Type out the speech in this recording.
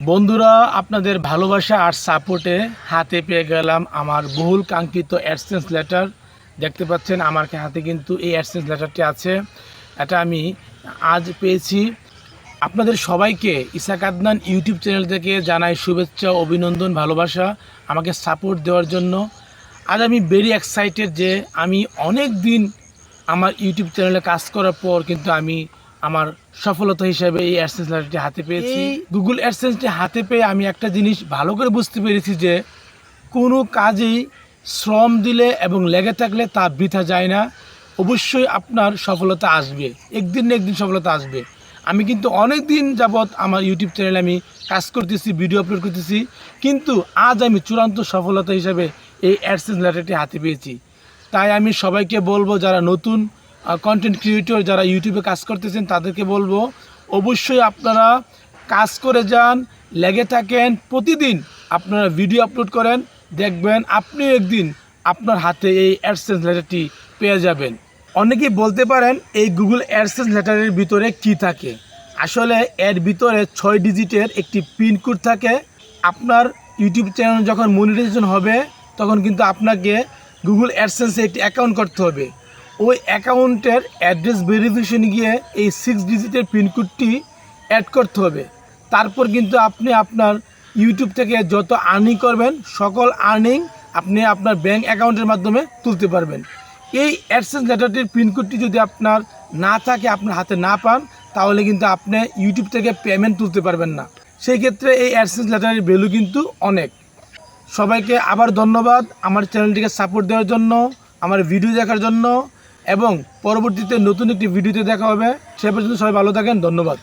বন্ধুরা, আপনাদের ভালোবাসা আর সাপোর্টে হাতে পেয়ে গেলাম আমার বহুল কাঙ্ক্ষিত অ্যাডসেন্স লেটার দেখতে পাচ্ছেন, আমার হাতে কিন্তু এই অ্যাডসেন্স লেটারটি আছে। এটা আমি আজ পেয়েছি। আপনাদের সবাইকে ইসাক আদনান ইউটিউব চ্যানেল থেকে জানাই শুভেচ্ছা, অভিনন্দন, ভালোবাসা, আমাকে সাপোর্ট দেওয়ার জন্য। আজ আমি ভেরি এক্সাইটেড যে আমি অনেক দিন আমার ইউটিউব চ্যানেলে কাজ করার পর কিন্তু আমি আমার সফলতা হিসেবে এই অ্যাডসেন্স লেটারটি হাতে পেয়েছি। গুগল অ্যাডসেন্সটি হাতে পেয়ে আমি একটা জিনিস ভালো করে বুঝতে পেরেছি যে কোনো কাজেই শ্রম দিলে এবং লেগে থাকলে তা বৃথা যায় না। অবশ্যই আপনার সফলতা আসবে। একদিন না একদিন সফলতা আসবে। আমি কিন্তু অনেক দিন যাবৎ আমার ইউটিউব চ্যানেলে আমি কাজ করতেছি ভিডিও আপলোড করতেছি। কিন্তু আজ আমি চূড়ান্ত সফলতা হিসাবে এই অ্যাডসেন্স লেটারটি হাতে পেয়েছি। তাই আমি সবাইকে বলব যারা নতুন কন্টেন্ট ক্রিয়েটর যারা ইউটিউবে কাজ করতেছেন, তাদেরকে বলব, অবশ্যই আপনারা কাজ করে যান, লেগে থাকেন, প্রতিদিন আপনারা ভিডিও আপলোড করেন, দেখবেন আপনি একদিন আপনার হাতে এই অ্যাডসেন্স লেটারটি পেয়ে যাবেন। অনেকেই বলতে পারেন এই গুগল অ্যাডসেন্স লেটারের ভিতরে কি থাকে। আসলে এর ভিতরে ছয় ডিজিটের একটি পিনকোড থাকে। আপনার ইউটিউব চ্যানেল যখন মনিটাইজেশন হবে, তখন কিন্তু আপনাকে গুগল অ্যাডসেন্সে একটি অ্যাকাউন্ট করতে হবে। ওই অ্যাকাউন্টের অ্যাড্রেস ভেরিফিকেশন গিয়ে এই সিক্স ডিজিটের পিনকোডটি অ্যাড করতে হবে। তারপর কিন্তু আপনি আপনার ইউটিউব থেকে যত আর্নিং করবেন, সকল আর্নিং আপনি আপনার ব্যাঙ্ক অ্যাকাউন্টের মাধ্যমে তুলতে পারবেন। এই অ্যাডসেন্স লেটারটির পিনকোডটি যদি আপনার না থাকে, আপনার হাতে না পান, তাহলে কিন্তু আপনি ইউটিউব থেকে পেমেন্ট তুলতে পারবেন না। সেই ক্ষেত্রে এই অ্যাডসেন্স লেটারের ভ্যালু কিন্তু অনেক। সবাইকে আবার ধন্যবাদ আমার চ্যানেলটিকে সাপোর্ট দেওয়ার জন্য, আমার ভিডিও দেখার জন্য। এবং পরবর্তীতে নতুন একটি ভিডিওতে দেখা হবে। সে পর্যন্ত সবাই ভালো থাকেন ধন্যবাদ।